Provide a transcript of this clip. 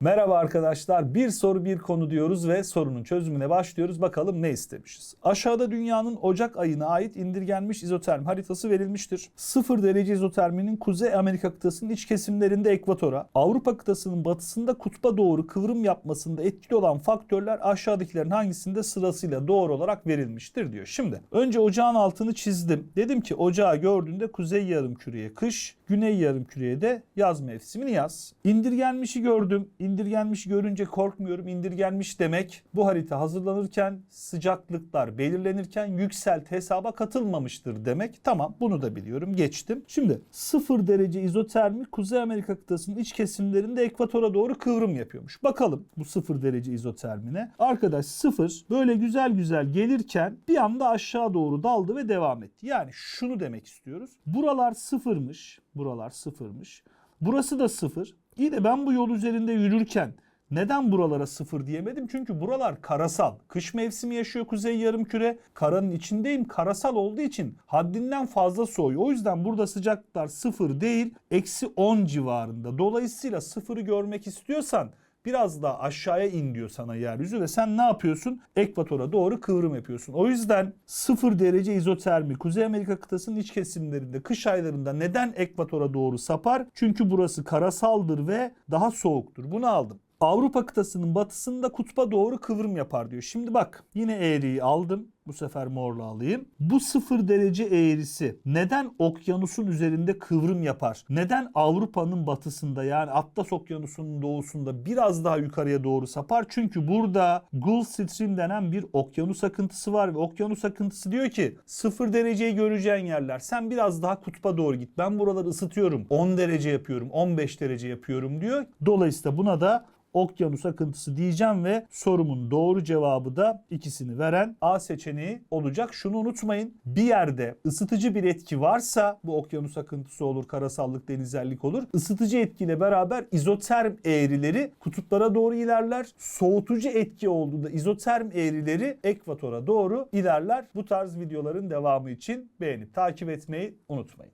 Merhaba arkadaşlar. Bir soru bir konu diyoruz ve sorunun çözümüne başlıyoruz. Bakalım ne istemişiz? Aşağıda dünyanın Ocak ayına ait indirgenmiş izoterm haritası verilmiştir. 0 derece izoterminin Kuzey Amerika kıtasının iç kesimlerinde ekvatora, Avrupa kıtasının batısında kutba doğru kıvrım yapmasında etkili olan faktörler aşağıdakilerin hangisinde sırasıyla doğru olarak verilmiştir diyor. Şimdi önce ocağın altını çizdim. Dedim ki ocağı gördüğünde kuzey yarım küreye kış, güney yarım küreye de yaz mevsimini yaz. İndirgenmişi gördüm. İndirgenmiş görünce korkmuyorum. İndirgenmiş demek bu harita hazırlanırken sıcaklıklar belirlenirken yükselt hesaba katılmamıştır demek. Tamam bunu da biliyorum geçtim. Şimdi 0 derece izotermi Kuzey Amerika kıtasının iç kesimlerinde ekvatora doğru kıvrım yapıyormuş. Bakalım bu 0 derece izotermine. Arkadaş 0 böyle güzel güzel gelirken bir anda aşağı doğru daldı ve devam etti. Yani şunu demek istiyoruz. Buralar sıfırmış. Buralar sıfırmış. Burası da sıfır. İyi de ben bu yol üzerinde yürürken neden buralara sıfır diyemedim? Çünkü buralar karasal. Kış mevsimi yaşıyor kuzey yarımküre. Karanın içindeyim. Karasal olduğu için haddinden fazla soğuyor. O yüzden burada sıcaklıklar sıfır değil, eksi 10 civarında. Dolayısıyla sıfırı görmek istiyorsan biraz daha aşağıya in diyor sana yeryüzü ve sen ne yapıyorsun? Ekvatora doğru kıvrım yapıyorsun. O yüzden 0 derece izotermi Kuzey Amerika kıtasının iç kesimlerinde kış aylarında neden ekvatora doğru sapar? Çünkü burası karasaldır ve daha soğuktur. Bunu aldım. Avrupa kıtasının batısında kutba doğru kıvrım yapar diyor. Şimdi bak yine eğriyi aldım. Bu sefer morla alayım. Bu sıfır derece eğrisi neden okyanusun üzerinde kıvrım yapar? Neden Avrupa'nın batısında yani Atlas okyanusunun doğusunda biraz daha yukarıya doğru sapar? Çünkü burada Gulf Stream denen bir okyanus akıntısı var ve okyanus akıntısı diyor ki sıfır dereceyi göreceğin yerler. Sen biraz daha kutba doğru git. Ben buraları ısıtıyorum. 10 derece yapıyorum. 15 derece yapıyorum diyor. Dolayısıyla buna da okyanus akıntısı diyeceğim ve sorumun doğru cevabı da ikisini veren A seçeneği olacak. Şunu unutmayın. Bir yerde ısıtıcı bir etki varsa bu okyanus akıntısı olur, karasallık, denizellik olur. Isıtıcı etkiyle beraber izoterm eğrileri kutuplara doğru ilerler. Soğutucu etki olduğunda izoterm eğrileri ekvatora doğru ilerler. Bu tarz videoların devamı için beğenip takip etmeyi unutmayın.